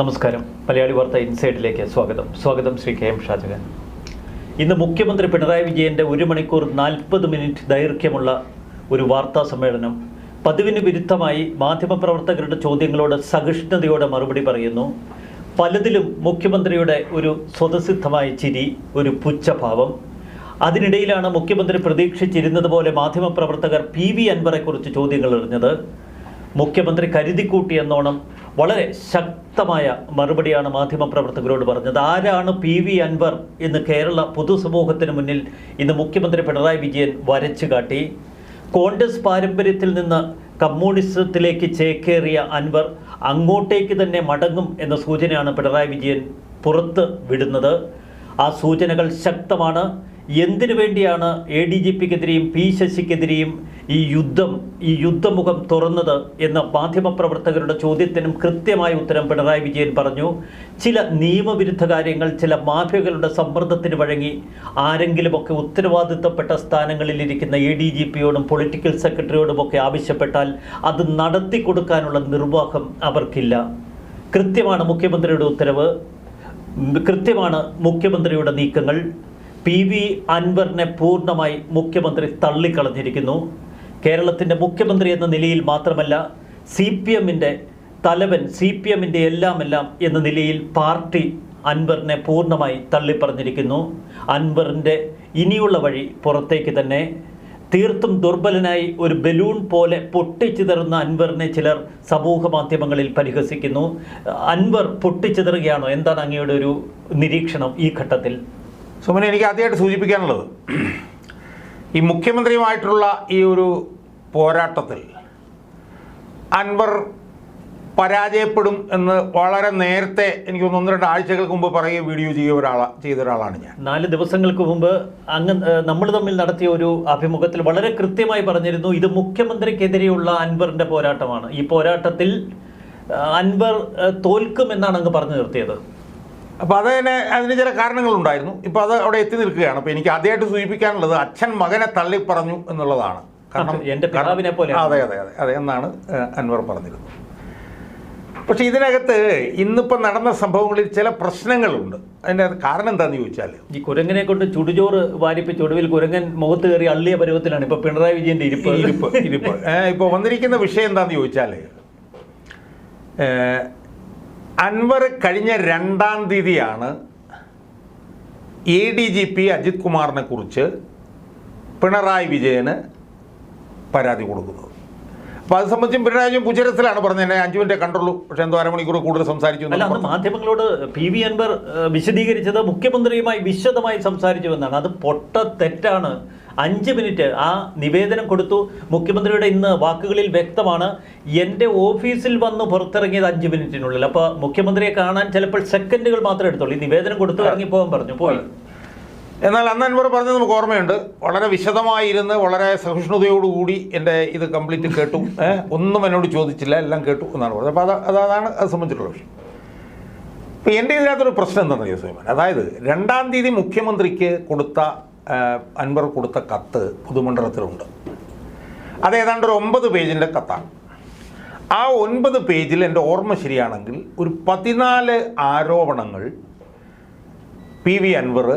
നമസ്കാരം. മലയാളി വാർത്ത ഇൻസൈഡിലേക്ക് സ്വാഗതം. സ്വാഗതം ശ്രീ കെ എം ഷാജകൻ ഇന്ന് മുഖ്യമന്ത്രി പിണറായി വിജയന്റെ ഒരു മണിക്കൂർ നാൽപ്പത് മിനിറ്റ് ദൈർഘ്യമുള്ള ഒരു വാർത്താ സമ്മേളനം പതിവിന് വിരുദ്ധമായി മാധ്യമപ്രവർത്തകരുടെ ചോദ്യങ്ങളോട് സഹിഷ്ണുതയോടെ മറുപടി പറയുന്നു. പലതിലും മുഖ്യമന്ത്രിയുടെ ഒരു സ്വതസിദ്ധമായ ചിരി ഒരു പുച്ഛഭാവം. അതിനിടയിലാണ് മുഖ്യമന്ത്രി പ്രതീക്ഷിച്ചിരുന്നത് പോലെ മാധ്യമപ്രവർത്തകർ പി വി അൻവറെക്കുറിച്ച് ചോദ്യങ്ങൾ എറിഞ്ഞത്. മുഖ്യമന്ത്രി കരുതിക്കൂട്ടി എന്നോണം വളരെ ശക്തമായ മറുപടിയാണ് മാധ്യമപ്രവർത്തകരോട് പറഞ്ഞത്. ആരാണ് പി വി അൻവർ എന്ന് കേരള പൊതുസമൂഹത്തിന് മുന്നിൽ ഇന്ന് മുഖ്യമന്ത്രി പിണറായി വിജയൻ വരച്ചു കാട്ടി. കോൺഗ്രസ് പാരമ്പര്യത്തിൽ നിന്ന് കമ്മ്യൂണിസത്തിലേക്ക് ചേക്കേറിയ അൻവർ അങ്ങോട്ടേക്ക് തന്നെ മടങ്ങും എന്ന സൂചനയാണ് പിണറായി വിജയൻ പുറത്ത് വിടുന്നത്. ആ സൂചനകൾ ശക്തമാണ്. എന്തിനു വേണ്ടിയാണ് എ ഡി ജി പിക്കെതിരെയും പി ശശിക്കെതിരെയും ഈ യുദ്ധം ഈ യുദ്ധമുഖം തുറന്നത് എന്ന മാധ്യമപ്രവർത്തകരുടെ ചോദ്യത്തിനും കൃത്യമായ ഉത്തരം പിണറായി വിജയൻ പറഞ്ഞു. ചില നിയമവിരുദ്ധ കാര്യങ്ങൾ ചില മാഫിയകളുടെ സമ്മർദ്ദത്തിന് വഴങ്ങി ആരെങ്കിലുമൊക്കെ ഉത്തരവാദിത്തപ്പെട്ട സ്ഥാനങ്ങളിലിരിക്കുന്ന എ ഡി ജി പിയോടും പൊളിറ്റിക്കൽ സെക്രട്ടറിയോടുമൊക്കെ ആവശ്യപ്പെട്ടാൽ അത് നടത്തി കൊടുക്കാനുള്ള നിർവാഹം അവർക്കില്ല. കൃത്യമാണ് മുഖ്യമന്ത്രിയുടെ ഉത്തരവ്. കൃത്യമാണ് മുഖ്യമന്ത്രിയുടെ നീക്കങ്ങൾ. പി വി അൻവറിനെ പൂർണമായി മുഖ്യമന്ത്രി തള്ളിക്കളഞ്ഞിരിക്കുന്നു. കേരളത്തിന്റെ മുഖ്യമന്ത്രി എന്ന നിലയിൽ മാത്രമല്ല സി പി എമ്മിന്റെ തലവൻ സി പി എമ്മിന്റെ എല്ലാം എല്ലാം എന്ന നിലയിൽ പാർട്ടി അൻവറിനെ പൂർണമായി തള്ളിപ്പറഞ്ഞിരിക്കുന്നു. അൻവറിന്റെ ഇനിയുള്ള വഴി പുറത്തേക്ക് തന്നെ തീർത്തും ദുർബലനായി ഒരു ബലൂൺ പോലെ പൊട്ടിച്ചിതറുന്ന അൻവറിനെ ചിലർ സമൂഹ മാധ്യമങ്ങളിൽ പരിഹസിക്കുന്നു. അൻവർ പൊട്ടിച്ചിതറുകയാണോ? എന്താണ് അങ്ങയുടെ ഒരു നിരീക്ഷണം ഈ ഘട്ടത്തിൽ? സുമന എനിക്ക് ആദ്യമായിട്ട് സൂചിപ്പിക്കാനുള്ളത് ഈ മുഖ്യമന്ത്രിയുമായിട്ടുള്ള ഈ ഒരു പോരാട്ടത്തിൽ അൻവർ പരാജയപ്പെടും എന്ന് വളരെ നേരത്തെ എനിക്ക് ഒന്ന് രണ്ട് ആഴ്ചകൾക്ക് മുമ്പ് പറയുകയും വീഡിയോ ചെയ്യുക ഒരാളാ ചെയ്ത ഒരാളാണ് ഞാൻ. നാല് ദിവസങ്ങൾക്ക് മുമ്പ് അങ്ങ് നമ്മൾ തമ്മിൽ നടത്തിയ ഒരു അഭിമുഖത്തിൽ വളരെ കൃത്യമായി പറഞ്ഞിരുന്നു ഇത് മുഖ്യമന്ത്രിക്കെതിരെയുള്ള അൻവറിന്റെ പോരാട്ടമാണ്. ഈ പോരാട്ടത്തിൽ അൻവർ തോൽക്കുമെന്നാണ് അങ്ങ് പറഞ്ഞു നിർത്തിയത്. അപ്പോൾ അതിന് അതിന് ചില കാരണങ്ങളുണ്ടായിരുന്നു. ഇപ്പോൾ അത് അവിടെ എത്തി നിൽക്കുകയാണ്. അപ്പോൾ എനിക്ക് ആദ്യമായിട്ട് സൂചിപ്പിക്കാനുള്ളത് അച്ഛൻ മകനെ തള്ളി പറഞ്ഞു എന്നുള്ളതാണ്. എന്റെ പിതാവിനെ പോലെ അതെ അതെ അതെ അതെ എന്നാണ് അൻവർ പറഞ്ഞിരുന്നത്. പക്ഷേ ഇതിനകത്ത് ഇന്നിപ്പോൾ നടന്ന സംഭവങ്ങളിൽ ചില പ്രശ്നങ്ങളുണ്ട്. അതിന്റെ കാരണം എന്താണെന്ന് ചോദിച്ചാൽ ഈ കുരങ്ങനെ കൊണ്ട് ചുടുചോറ് വാരിപ്പിച്ച് ഒടുവിൽ കുരങ്ങൻ മുഖത്ത് കയറി അള്ളിയ പരുവത്തിലാണ്. ഇപ്പോൾ പിണറായി വിജയന്റെ ഇരിപ്പ്. ഇരിപ്പ് ഇരിപ്പ്. ഇപ്പോൾ വന്നിരിക്കുന്ന വിഷയം എന്താണെന്ന് ചോദിച്ചാൽ അൻവർ കഴിഞ്ഞ രണ്ടാം തീയതിയാണ് A D G P Ajith കുമാറിനെ കുറിച്ച് പിണറായി വിജയന് പരാതി കൊടുക്കുന്നത്. അപ്പോൾ അത് സംബന്ധിച്ചും പിണറായി വിജയൻ പുച്ചരത്തിലാണ് പറഞ്ഞത്. എന്നെ അഞ്ചു മിനിറ്റ് കണ്ടുള്ളൂ. പക്ഷേ എന്തോ അരമണിക്കൂർ കൂടുതൽ സംസാരിച്ചു അല്ല എന്നൊക്കെ അന്ന് മാധ്യമങ്ങളോട് പി വി അൻവർ വിശദീകരിച്ചത് മുഖ്യമന്ത്രിയുമായി വിശദമായി സംസാരിച്ചു എന്നാണ്. അത് പൊട്ട തെറ്റാണ്. അഞ്ച് മിനിറ്റ് ആ നിവേദനം കൊടുത്തു. മുഖ്യമന്ത്രിയുടെ ഇന്ന് വാക്കുകളിൽ വ്യക്തമാണ് എന്റെ ഓഫീസിൽ വന്ന് പുറത്തിറങ്ങിയത് അഞ്ച് മിനിറ്റിനുള്ളിൽ. അപ്പോൾ മുഖ്യമന്ത്രിയെ കാണാൻ ചിലപ്പോൾ സെക്കൻഡുകൾ മാത്രമേ എടുത്തുള്ളൂ. ഈ നിവേദനം കൊടുത്തു ഇറങ്ങിപ്പോകാൻ പറഞ്ഞു. പോയി. എന്നാൽ അന്ന് അൻവർ പറഞ്ഞത് നമുക്ക് ഓർമ്മയുണ്ട്. വളരെ വിശദമായിരുന്ന് വളരെ സഹിഷ്ണുതയോടുകൂടി എന്റെ ഇത് കംപ്ലീറ്റ് കേട്ടു. ഒന്നും എന്നോട് ചോദിച്ചില്ല. എല്ലാം കേട്ടു എന്നാണ് പറഞ്ഞത്. അപ്പോൾ അത് അത് അതാണ് അത് സംബന്ധിച്ചിട്ടുള്ള വിഷയം. അപ്പോൾ എന്റെ ഇതിനകത്തൊരു പ്രശ്നം എന്താണെന്ന് ചോദിച്ചാൽ അതായത് രണ്ടാം തീയതി മുഖ്യമന്ത്രിക്ക് കൊടുത്ത അൻവർ കൊടുത്ത കത്ത് പുതുമണ്ഡലത്തിലുണ്ട്. അത് ഏതാണ്ട് ഒരു ഒമ്പത് പേജിന്റെ കത്താണ്. ആ ഒൻപത് പേജിൽ എന്റെ ഓർമ്മ ശരിയാണെങ്കിൽ ഒരു പതിനാല് ആരോപണങ്ങൾ പി വി അൻവർ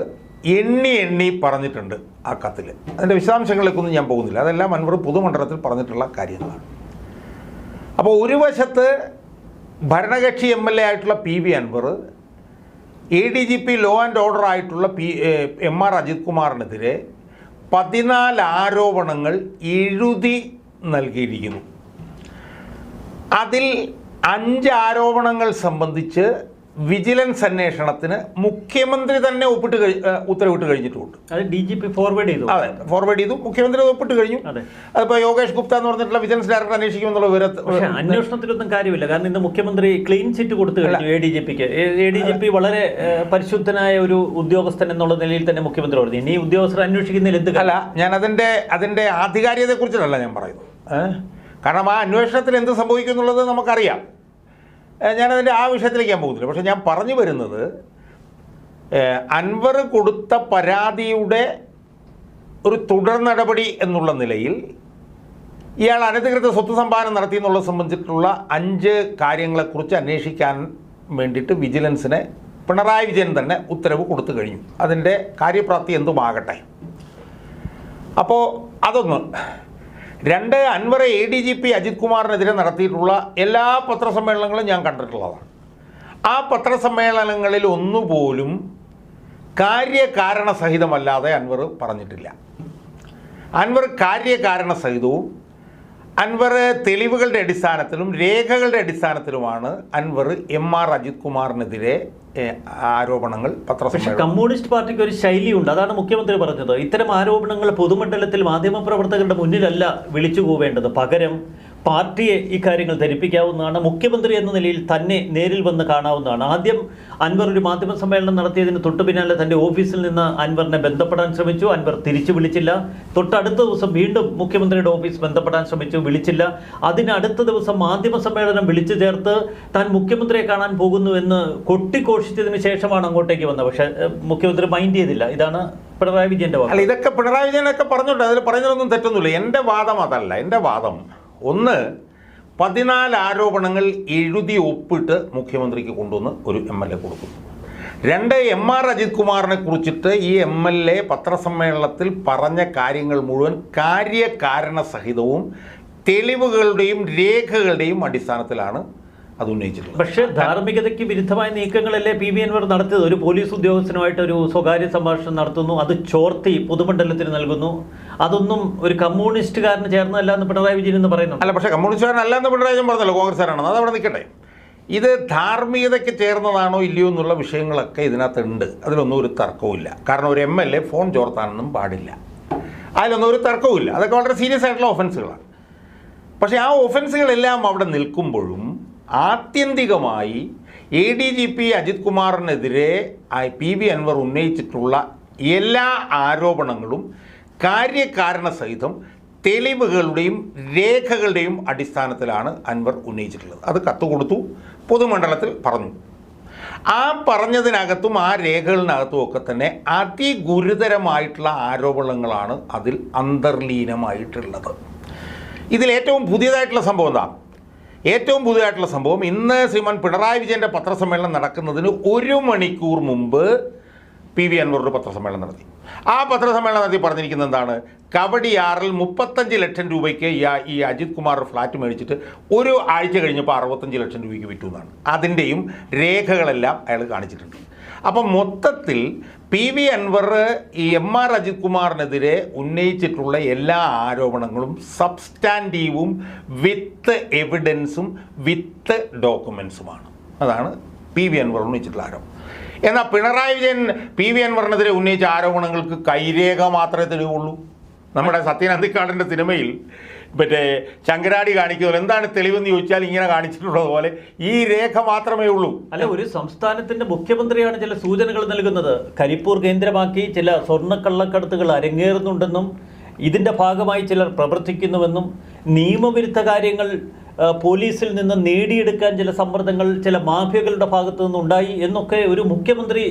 എണ്ണി എണ്ണി പറഞ്ഞിട്ടുണ്ട് ആ കത്തിൽ. അതിന്റെ വിശദാംശങ്ങളിലേക്കൊന്നും ഞാൻ പോകുന്നില്ല. അതെല്ലാം അൻവർ പൊതുമണ്ഡലത്തിൽ പറഞ്ഞിട്ടുള്ള കാര്യങ്ങളാണ്. അപ്പോൾ ഒരു വശത്ത് ഭരണകക്ഷി എം എൽ എ ആയിട്ടുള്ള P V Anwar A D G P law and order ആയിട്ടുള്ള പി എം ആർ അജിത് കുമാറിനെതിരെ പതിനാല് ആരോപണങ്ങൾ എഴുതി നൽകിയിരിക്കുന്നു. അതിൽ അഞ്ച് ആരോപണങ്ങൾ സംബന്ധിച്ച് വിജിലൻസ് അന്വേഷണത്തിന് മുഖ്യമന്ത്രി തന്നെ ഒപ്പിട്ട് ഉത്തരവിട്ട് കഴിഞ്ഞിട്ടുണ്ട്. അത് ഡി ജി പി ഫോർവേഡ് ചെയ്തു. അതെ ഫോർവേഡ് ചെയ്തു. മുഖ്യമന്ത്രി ഒപ്പിട്ട് കഴിഞ്ഞു. അതെ. അതിപ്പോൾ യോഗേഷ് ഗുപ്ത എന്ന് പറഞ്ഞിട്ടുള്ള വിജിലൻസ് ഡയറക്ടർ അന്വേഷിക്കുമെന്നുള്ള വിവര പക്ഷേ അന്വേഷണത്തിലൊന്നും കാര്യമില്ല. കാരണം ഇന്ന് മുഖ്യമന്ത്രി ക്ലീൻ ചിറ്റ് കൊടുത്തു കഴിഞ്ഞു എ ഡി ജി പിക്ക് എ ഡി ജി പി വളരെ പരിശുദ്ധനായ ഒരു ഉദ്യോഗസ്ഥൻ എന്നുള്ള നിലയിൽ തന്നെ മുഖ്യമന്ത്രി പറഞ്ഞു ഇനി ഉദ്യോഗസ്ഥർ അന്വേഷിക്കുന്നതിൽ എന്ത് അല്ല ഞാൻ അതിന്റെ അതിന്റെ അതിന്റെ ആധികാരികതയെക്കുറിച്ചല്ല ഞാൻ പറയുന്നത്. കാരണം ആ അന്വേഷണത്തിൽ എന്ത് സംഭവിക്കും എന്നുള്ളത് നമുക്കറിയാം. ഞാനതിന്റെ ആ വിഷയത്തിലേക്ക് ഞാൻ പോകുന്നില്ല. പക്ഷേ ഞാൻ പറഞ്ഞു വരുന്നത് അൻവർ കൊടുത്ത പരാതിയുടെ ഒരു തുടർ നടപടി എന്നുള്ള നിലയിൽ ഇയാൾ അനധികൃത സ്വത്ത് സമ്പാദനം നടത്തി എന്നുള്ളത് സംബന്ധിച്ചിട്ടുള്ള അഞ്ച് കാര്യങ്ങളെക്കുറിച്ച് അന്വേഷിക്കാൻ വേണ്ടിയിട്ട് വിജിലൻസിനെ പിണറായി വിജയൻ തന്നെ ഉത്തരവ് കൊടുത്തു കഴിഞ്ഞു. അതിന്റെ കാര്യപ്രാപ്തി എന്തുമാകട്ടെ? അപ്പോൾ അതൊന്ന് രണ്ട് Anwar A D G P Ajith കുമാറിനെതിരെ നടത്തിയിട്ടുള്ള എല്ലാ പത്രസമ്മേളനങ്ങളും ഞാൻ കണ്ടിട്ടുള്ളതാണ്. ആ പത്രസമ്മേളനങ്ങളിൽ ഒന്നുപോലും കാര്യകാരണ സഹിതമല്ലാതെ അൻവർ പറഞ്ഞിട്ടില്ല. അൻവർ കാര്യകാരണ സഹിതവും അൻവർ തെളിവുകളുടെ അടിസ്ഥാനത്തിലും രേഖകളുടെ അടിസ്ഥാനത്തിലുമാണ് അൻവർ എം ആർ അജിത് കുമാറിനെതിരെ ആരോപണങ്ങൾ പത്രസഭ പത്രസമ്മേളനം കമ്മ്യൂണിസ്റ്റ് പാർട്ടിക്ക് ഒരു ശൈലിയുണ്ട്. അതാണ് മുഖ്യമന്ത്രി പറഞ്ഞത്. ഇത്തരം ആരോപണങ്ങൾ പൊതുമണ്ഡലത്തിൽ മാധ്യമപ്രവർത്തകരുടെ മുന്നിലല്ല വിളിച്ചു പോവേണ്ടത് പകരം പാർട്ടിയെ ഇക്കാര്യങ്ങൾ ധരിപ്പിക്കാവുന്നതാണ്. മുഖ്യമന്ത്രി എന്ന നിലയിൽ തന്നെ നേരിൽ വന്ന് കാണാവുന്നതാണ്. ആദ്യം അൻവർ ഒരു മാധ്യമ സമ്മേളനം നടത്തിയതിന് തൊട്ടു പിന്നാലെ തന്റെ ഓഫീസിൽ നിന്ന് അൻവറിനെ ബന്ധപ്പെടാൻ ശ്രമിച്ചു. അൻവർ തിരിച്ചു വിളിച്ചില്ല. തൊട്ടടുത്ത ദിവസം വീണ്ടും മുഖ്യമന്ത്രിയുടെ ഓഫീസ് ബന്ധപ്പെടാൻ ശ്രമിച്ചു വിളിച്ചില്ല. അതിനടുത്ത ദിവസം മാധ്യമ സമ്മേളനം വിളിച്ചു ചേർത്ത് താൻ മുഖ്യമന്ത്രിയെ കാണാൻ പോകുന്നു എന്ന് കൊട്ടിഘോഷിച്ചതിന് ശേഷമാണ് അങ്ങോട്ടേക്ക് വന്നത്. പക്ഷേ മുഖ്യമന്ത്രി മൈൻഡ് ചെയ്തില്ല. ഇതാണ് പിണറായി വിജയന്റെ അല്ല ഇതൊക്കെ പിണറായി വിജയനൊക്കെ പറഞ്ഞിട്ടുണ്ട് അതിൽ പറഞ്ഞതൊന്നും തെറ്റൊന്നുമില്ല. എന്റെ വാദം അതല്ല. എന്റെ വാദം ഒന്ന് പതിനാല് ആരോപണങ്ങൾ എഴുതി ഒപ്പിട്ട് മുഖ്യമന്ത്രിക്ക് കൊണ്ടുവന്ന് ഒരു എം എൽ എ കൊടുക്കുന്നു രണ്ട് എം ആർ അജിത് കുമാറിനെ കുറിച്ചിട്ട് ഈ എം എൽ എ പത്രസമ്മേളനത്തിൽ പറഞ്ഞ കാര്യങ്ങൾ മുഴുവൻ കാര്യകാരണ സഹിതവും തെളിവുകളുടെയും രേഖകളുടെയും അടിസ്ഥാനത്തിലാണ് അത് ഉന്നയിച്ചിട്ടുള്ളത്. പക്ഷേ ധാർമ്മികതയ്ക്ക് വിരുദ്ധമായ നീക്കങ്ങളല്ലേ പി വി എൻവർ നടത്തിയത്? ഒരു പോലീസ് ഉദ്യോഗസ്ഥനുമായിട്ട് ഒരു സ്വകാര്യ സംഭാഷണം നടത്തുന്നു. അത് ചോർത്തി പൊതുമണ്ഡലത്തിന് നൽകുന്നു. അതൊന്നും ഒരു കമ്മ്യൂണിസ്റ്റുകാരന് ചേർന്നതല്ല എന്ന് പിണറായി വിജയൻ എന്ന് പറയുന്നു അല്ല പക്ഷേ കമ്മ്യൂണിസ്റ്റുകാരനല്ല എന്ന് പിണറായി വിജയൻ പറഞ്ഞല്ലോ കോൺഗ്രസ്സുകാരാണെന്ന് അത് അവിടെ നിൽക്കട്ടെ. ഇത് ധാർമ്മികതയ്ക്ക് ചേർന്നതാണോ ഇല്ലയോ എന്നുള്ള വിഷയങ്ങളൊക്കെ ഇതിനകത്തുണ്ട്. അതിലൊന്നും ഒരു തർക്കവുമില്ല കാരണം ഒരു എം എൽ എ ഫോൺ ചോർത്താനൊന്നും പാടില്ല. അതിലൊന്നും ഒരു തർക്കവുമില്ല അതൊക്കെ വളരെ സീരിയസ് ആയിട്ടുള്ള ഒഫൻസുകളാണ്. പക്ഷേ ആ ഒഫൻസുകളെല്ലാം അവിടെ നിൽക്കുമ്പോഴും ആത്യന്തികമായി A D G P Ajith കുമാറിനെതിരെ P V Anwar ഉന്നയിച്ചിട്ടുള്ള എല്ലാ ആരോപണങ്ങളും കാര്യകാരണ സഹിതം തെളിവുകളുടെയും രേഖകളുടെയും അടിസ്ഥാനത്തിലാണ് അൻവർ ഉന്നയിച്ചിട്ടുള്ളത്. അത് കത്ത് കൊടുത്തു പൊതുമണ്ഡലത്തിൽ പറഞ്ഞു. ആ പറഞ്ഞതിനകത്തും ആ രേഖകളിനകത്തും ഒക്കെ തന്നെ അതിഗുരുതരമായിട്ടുള്ള ആരോപണങ്ങളാണ് അതിൽ അന്തർലീനമായിട്ടുള്ളത്. ഇതിലേറ്റവും പുതിയതായിട്ടുള്ള സംഭവം എന്താ? ഏറ്റവും പുതിയതായിട്ടുള്ള സംഭവം ഇന്ന് ശ്രീമാൻ പിണറായി വിജയന്റെ പത്രസമ്മേളനം നടക്കുന്നതിന് ഒരു മണിക്കൂർ മുമ്പ് പി വി അൻവർ ഒരു പത്രസമ്മേളനം നടത്തി. ആ പത്രസമ്മേളനം നടത്തി പറഞ്ഞിരിക്കുന്നത് എന്താണ്? കവടിയാറിൽ മുപ്പത്തഞ്ച് ലക്ഷം രൂപയ്ക്ക് ഈ അജിത് കുമാർ ഫ്ലാറ്റ് മേടിച്ചിട്ട് ഒരു ആഴ്ച കഴിഞ്ഞപ്പോൾ അറുപത്തഞ്ച് ലക്ഷം രൂപയ്ക്ക് വിറ്റു എന്നാണ്. അതിന്റെയും രേഖകളെല്ലാം അയാൾ കാണിച്ചിട്ടുണ്ട്. അപ്പം മൊത്തത്തിൽ പി വി അൻവർ ഈ എം ആർ അജിത് കുമാറിനെതിരെ ഉന്നയിച്ചിട്ടുള്ള എല്ലാ ആരോപണങ്ങളും സബ്സ്റ്റാന്റീവും വിത്ത് എവിഡൻസും വിത്ത് ഡോക്യുമെൻസുമാണ് അതാണ് പി വി അൻവർ ഉന്നയിച്ചിട്ടുള്ള ആരോപണം. എന്നാൽ പിണറായി വിജയൻ പി വി അൻവറിനെതിരെ ഉന്നയിച്ച ആരോപണങ്ങൾക്ക് കൈരേഖ മാത്രമേ തെളിവുള്ളൂ. നമ്മുടെ സത്യനന്ദിക്കാടിന്റെ സിനിമയിൽ മറ്റേ ശങ്കരാടി കാണിക്കുന്നത് എന്താണ് തെളിവെന്ന് ചോദിച്ചാൽ ഇങ്ങനെ കാണിച്ചിട്ടുള്ളത് പോലെ ഈ രേഖ മാത്രമേ ഉള്ളൂ. അല്ല ഒരു സംസ്ഥാനത്തിന്റെ മുഖ്യമന്ത്രിയാണ് ചില സൂചനകൾ നൽകുന്നത്. കരിപ്പൂർ കേന്ദ്രമാക്കി ചില സ്വർണക്കള്ളക്കടത്തുകൾ അരങ്ങേറുന്നുണ്ടെന്നും ഇതിന്റെ ഭാഗമായി ചിലർ പ്രവർത്തിക്കുന്നുവെന്നും നിയമവിരുദ്ധ കാര്യങ്ങൾ പോലീസിൽ നിന്ന് നേടിയെടുക്കാൻ ചില സമ്മർദ്ദങ്ങൾ ചില മാഫിയകളുടെ ഭാഗത്തു നിന്നുണ്ടായി എന്നൊക്കെ ഒരു മുഖ്യമന്ത്രി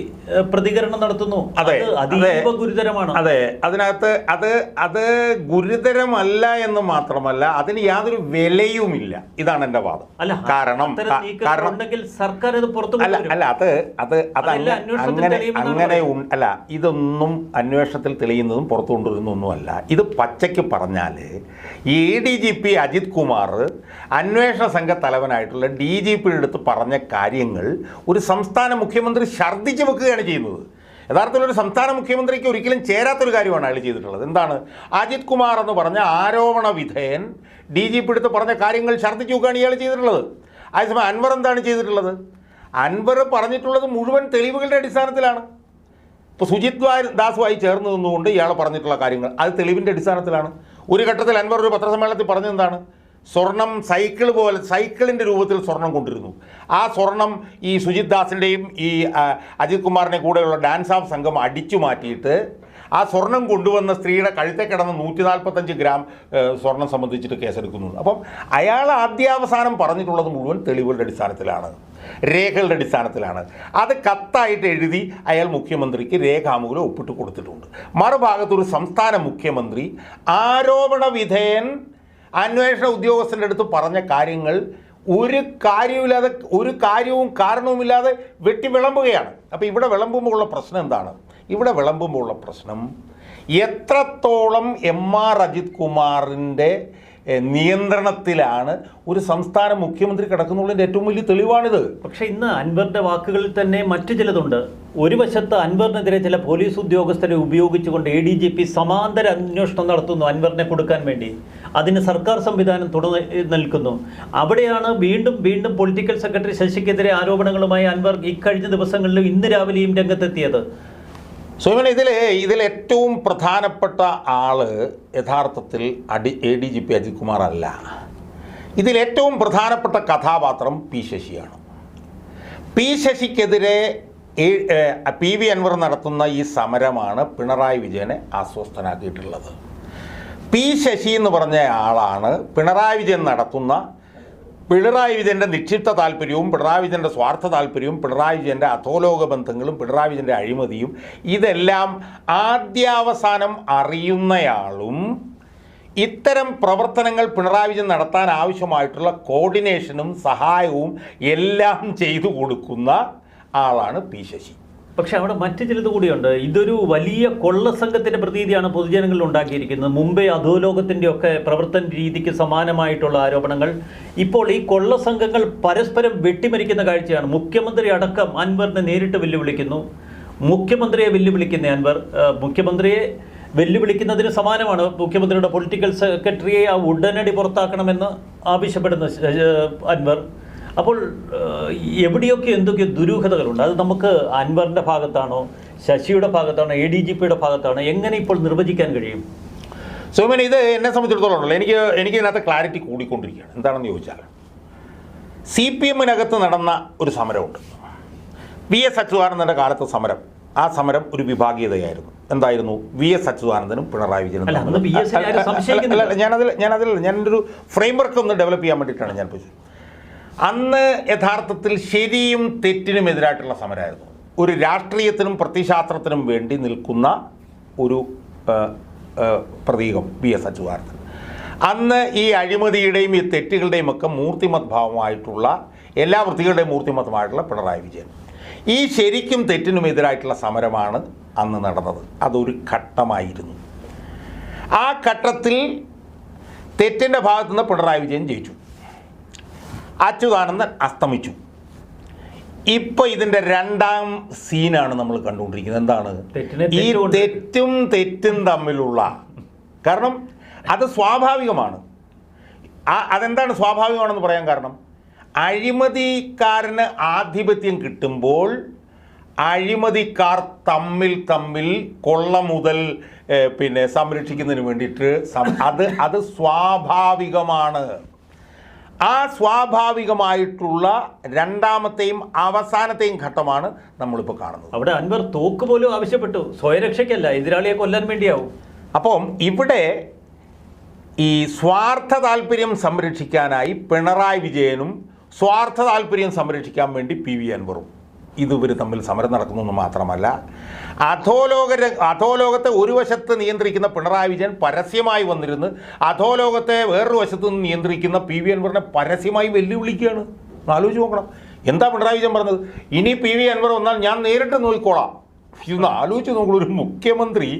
പ്രതികരണം നടത്തുന്നു. അതെ, അത് അതീവ അതെ. ഗുരുതരമാണ്. അതെ അതിനകത്ത് അത് അത് ഗുരുതരമല്ല എന്ന് മാത്രമല്ല അതിന് യാതൊരു വിലയുമില്ല. ഇതാണ് എന്റെ വാദം. അല്ല കാരണം കാരണം സർക്കാർ ഇത് പുറത്തു അല്ല അല്ല അത് അത് അത് അങ്ങനെ അങ്ങനെ അല്ല ഇതൊന്നും അന്വേഷണത്തിൽ തെളിയുന്നതും പുറത്തു കൊണ്ടുവരുന്നൊന്നുമല്ല ഇത് പച്ചയ്ക്ക് പറഞ്ഞാൽ A D G P Ajith Kumar അന്വേഷണ സംഘ തലവനായിട്ടുള്ള ഡി ജി പിയുടെ അടുത്ത് പറഞ്ഞ കാര്യങ്ങൾ ഒരു സംസ്ഥാന മുഖ്യമന്ത്രി ഛർദ്ദിച്ച് വെക്കുകയാണ് ചെയ്യുന്നത്. യഥാർത്ഥത്തിൽ ഒരു സംസ്ഥാന മുഖ്യമന്ത്രിക്ക് ഒരിക്കലും ചേരാത്തൊരു കാര്യമാണ് അയാൾ ചെയ്തിട്ടുള്ളത്. എന്താണ്? അജിത് കുമാർ എന്ന് പറഞ്ഞ ആരോപണ വിധേയൻ ഡി ജി പി എടുത്ത് പറഞ്ഞ കാര്യങ്ങൾ ഛർദ്ദിച്ച് വെക്കുകയാണ് ഇയാൾ ചെയ്തിട്ടുള്ളത്. അതേസമയം അൻവർ എന്താണ് ചെയ്തിട്ടുള്ളത്? അൻവർ പറഞ്ഞിട്ടുള്ളത് മുഴുവൻ തെളിവുകളുടെ അടിസ്ഥാനത്തിലാണ്. ഇപ്പോൾ സുജിത് ദാസുമായി ചേർന്ന് നിന്നുകൊണ്ട് ഇയാൾ പറഞ്ഞിട്ടുള്ള കാര്യങ്ങൾ അത് തെളിവിന്റെ അടിസ്ഥാനത്തിലാണ്. ഒരു ഘട്ടത്തിൽ അൻവർ ഒരു പത്രസമ്മേളനത്തിൽ പറഞ്ഞെന്താണ് സ്വർണം സൈക്കിൾ പോലെ സൈക്കിളിന്റെ രൂപത്തിൽ സ്വർണം കൊണ്ടിരുന്നു. ആ സ്വർണം ഈ സുജിത് ദാസിന്റെയും ഈ അജിത് കുമാറിന്റെ കൂടെയുള്ള ഡാൻസ് ഓഫ് സംഘം അടിച്ചു മാറ്റിയിട്ട് ആ സ്വർണം കൊണ്ടുവന്ന സ്ത്രീയുടെ കഴുത്തെ കിടന്ന് നൂറ്റി നാൽപ്പത്തഞ്ച് ഗ്രാം സ്വർണം സംബന്ധിച്ചിട്ട് കേസെടുക്കുന്നു. അപ്പം അയാൾ ആദ്യാവസാനം പറഞ്ഞിട്ടുള്ളത് മുഴുവൻ തെളിവുകളുടെ അടിസ്ഥാനത്തിലാണ്. രേഖകളുടെ അടിസ്ഥാനത്തിലാണ്. അത് കത്തായിട്ട് എഴുതി അയാൾ മുഖ്യമന്ത്രിക്ക് രേഖാമൂലം ഒപ്പിട്ട് കൊടുത്തിട്ടുണ്ട്. മറുഭാഗത്തൊരു സംസ്ഥാന മുഖ്യമന്ത്രി ആരോപണ വിധേയൻ അന്വേഷണ ഉദ്യോഗസ്ഥന്റെ അടുത്ത് പറഞ്ഞ കാര്യങ്ങൾ ഒരു കാര്യവുമില്ലാതെ ഒരു കാര്യവും കാരണവുമില്ലാതെ വെട്ടി വിളമ്പുകയാണ്. അപ്പോൾ ഇവിടെ വിളമ്പുമ്പോൾ ഉള്ള പ്രശ്നം എന്താണ്? ഇവിടെ വിളമ്പുമ്പോൾ ഉള്ള പ്രശ്നം എത്രത്തോളം എം ആർ അജിത് കുമാറിന്റെ നിയന്ത്രണത്തിലാണ് ഒരു സംസ്ഥാന മുഖ്യമന്ത്രി കിടക്കുന്നുള്ളതിന്റെ ഏറ്റവും വലിയ തെളിവാണിത്. പക്ഷേ ഇന്ന് അൻവറിന്റെ വാക്കുകളിൽ തന്നെ മറ്റു ചിലതുണ്ട്. ഒരു വശത്ത് അൻവറിനെതിരെ ചില പോലീസ് ഉദ്യോഗസ്ഥരെ ഉപയോഗിച്ചുകൊണ്ട് എ ഡി ജി പി സമാന്തര അന്വേഷണം നടത്തുന്നു അൻവറിനെ കൊടുക്കാൻ വേണ്ടി. അതിന് സർക്കാർ സംവിധാനം തുടർ നിൽക്കുന്നു. അവിടെയാണ് വീണ്ടും വീണ്ടും പൊളിറ്റിക്കൽ സെക്രട്ടറി ശശിക്കെതിരെ ആരോപണങ്ങളുമായി അൻവർ ഇക്കഴിഞ്ഞ ദിവസങ്ങളിലും ഇന്ന് രാവിലെയും രംഗത്തെത്തിയത്. സോമൻ ഇതിൽ ഇതിൽ ഏറ്റവും പ്രധാനപ്പെട്ട ആൾ യഥാർത്ഥത്തിൽ അടി A D G P Ajith Kumar അല്ല. ഇതിൽ ഏറ്റവും പ്രധാനപ്പെട്ട കഥാപാത്രം പി ശശിയാണ്. പി ശശിക്കെതിരെ പി വി അൻവർ നടത്തുന്ന ഈ സമരമാണ് പിണറായി വിജയനെ അസ്വസ്ഥനാക്കിയിട്ടുള്ളത് പി ശശി എന്ന് പറഞ്ഞ ആളാണ് പിണറായി വിജയൻ നടത്തുന്ന പിണറായി വിജയന്റെ നിക്ഷിപ്ത താല്പര്യവും പിണറായി വിജയന്റെ സ്വാർത്ഥ താല്പര്യവും പിണറായി വിജയന്റെ അധോലോക ബന്ധങ്ങളും പിണറായി വിജയന്റെ അഴിമതിയും ഇതെല്ലാം ആദ്യാവസാനം അറിയുന്നയാളും ഇത്തരം പ്രവർത്തനങ്ങൾ പിണറായി വിജയൻ നടത്താൻ ആവശ്യമായിട്ടുള്ള കോർഡിനേഷനും സഹായവും എല്ലാം ചെയ്തു കൊടുക്കുന്ന ആളാണ് പി ശശി. പക്ഷെ അവിടെ മറ്റു ചിലത് കൂടിയുണ്ട്. ഇതൊരു വലിയ കൊള്ള സംഘത്തിന്റെ പ്രതീതിയാണ് പൊതുജനങ്ങളിൽ ഉണ്ടാക്കിയിരിക്കുന്നത്. മുംബൈ അധോലോകത്തിന്റെ ഒക്കെ പ്രവർത്തന രീതിക്ക് സമാനമായിട്ടുള്ള ആരോപണങ്ങൾ. ഇപ്പോൾ ഈ കൊള്ളസംഘങ്ങൾ പരസ്പരം വെട്ടിമരിക്കുന്ന കാഴ്ചയാണ്. മുഖ്യമന്ത്രി അടക്കം അൻവറിനെ നേരിട്ട് വെല്ലുവിളിക്കുന്നു. മുഖ്യമന്ത്രിയെ വെല്ലുവിളിക്കുന്ന അൻവർ. മുഖ്യമന്ത്രിയെ വെല്ലുവിളിക്കുന്നതിന് സമാനമാണ് മുഖ്യമന്ത്രിയുടെ പൊളിറ്റിക്കൽ സെക്രട്ടറിയെ ആ ഉടനടി പുറത്താക്കണമെന്ന് ആവശ്യപ്പെടുന്ന അൻവർ. അപ്പോൾ എവിടെയൊക്കെ എന്തൊക്കെ ദുരൂഹതകളുണ്ട്? അത് നമുക്ക് അൻവറിന്റെ ഭാഗത്താണോ ശശിയുടെ ഭാഗത്താണോ എ ഡി ജി പിയുടെ ഭാഗത്താണോ എങ്ങനെ ഇപ്പോൾ നിർവചിക്കാൻ കഴിയും? സോമൻ ഇത് എന്നെ സംബന്ധിച്ചിടത്തോളം എനിക്ക് എനിക്ക് ഇതിനകത്ത് ക്ലാരിറ്റി കൂടിക്കൊണ്ടിരിക്കുകയാണ്. എന്താണെന്ന് ചോദിച്ചാൽ സി പി എമ്മിനകത്ത് നടന്ന ഒരു സമരമുണ്ട്. വി എസ് അച്യുതാനന്ദന്റെ കാലത്ത് സമരം. ആ സമരം ഒരു വിഭാഗീയതയായിരുന്നു. എന്തായിരുന്നു? വി എസ് അച്യുതാനന്ദനും പിണറായി വിജയനും ഞാനതിൽ ഞാനതിൽ ഞാനൊരു ഫ്രെയിംവർക്ക് ഒന്ന് ഡെവലപ്പ് ചെയ്യാൻ വേണ്ടിയിട്ടാണ് ഞാൻ പോയത് അന്ന് യഥാർത്ഥത്തിൽ ശരിയും തെറ്റിനും എതിരായിട്ടുള്ള സമരമായിരുന്നു. ഒരു രാഷ്ട്രീയത്തിനും പ്രത്യശാസ്ത്രത്തിനും വേണ്ടി നിൽക്കുന്ന ഒരു പ്രതീകം വി എസ് അച്യുതാനന്ദൻ. അന്ന് ഈ അഴിമതിയുടെയും ഈ തെറ്റുകളുടെയും ഒക്കെ മൂർത്തിമത് ഭാവമായിട്ടുള്ള എല്ലാ വൃത്തികളുടെയും മൂർത്തിമതമായിട്ടുള്ള പിണറായി വിജയൻ. ഈ ശരിക്കും തെറ്റിനും എതിരായിട്ടുള്ള സമരമാണ് അന്ന് നടന്നത്. അതൊരു ഘട്ടമായിരുന്നു. ആ ഘട്ടത്തിൽ തെറ്റിന്റെ ഭാഗത്തുനിന്ന് പിണറായി വിജയൻ ജയിച്ചു. അച്യുതാനന്ദൻ അസ്തമിച്ചു. ഇപ്പൊ ഇതിന്റെ രണ്ടാം സീനാണ് നമ്മൾ കണ്ടുകൊണ്ടിരിക്കുന്നത്. എന്താണ്? ഈ തെറ്റും തെറ്റും തമ്മിലുള്ള കാരണം അത് സ്വാഭാവികമാണ്. അതെന്താണ് സ്വാഭാവികമാണെന്ന് പറയാൻ കാരണം? അഴിമതിക്കാരന് ആധിപത്യം കിട്ടുമ്പോൾ അഴിമതിക്കാർ തമ്മിൽ തമ്മിൽ കൊള്ള മുതൽ പിന്നെ സംരക്ഷിക്കുന്നതിന് വേണ്ടിയിട്ട് അത് അത് സ്വാഭാവികമാണ്. ആ സ്വാഭാവികമായിട്ടുള്ള രണ്ടാമത്തെയും അവസാനത്തെയും ഘട്ടമാണ് നമ്മളിപ്പോൾ കാണുന്നത്. അവിടെ അൻവർ തോക്ക് പോലും ആവശ്യപ്പെട്ടു. സ്വയരക്ഷയ്ക്കല്ല എതിരാളിയെ കൊല്ലാൻ വേണ്ടിയാവും. അപ്പം ഇവിടെ ഈ സ്വാർത്ഥ താല്പര്യം സംരക്ഷിക്കാനായി പിണറായി വിജയനും സ്വാർത്ഥ താല്പര്യം സംരക്ഷിക്കാൻ വേണ്ടി പി വി അൻവറും ഇതുവർ തമ്മിൽ സമരം നടക്കുന്നു മാത്രമല്ല അധോലോക അധോലോകത്തെ ഒരു വശത്ത് നിയന്ത്രിക്കുന്ന പിണറായി വിജയൻ പരസ്യമായി വന്നിരുന്ന് അധോലോകത്തെ വേറൊരു വശത്ത് നിന്ന് നിയന്ത്രിക്കുന്ന പി വി അൻവറിനെ പരസ്യമായി വെല്ലുവിളിക്കുകയാണ്. ആലോചിച്ച് നോക്കണം. എന്താ പിണറായി വിജയൻ പറഞ്ഞത്? ഇനി പി വി അൻവർ വന്നാൽ ഞാൻ നേരിട്ട് നോക്കിക്കോളാം ഇതൊന്ന് ആലോചിച്ച് നോക്കുള്ളൂ ഒരു മുഖ്യമന്ത്രി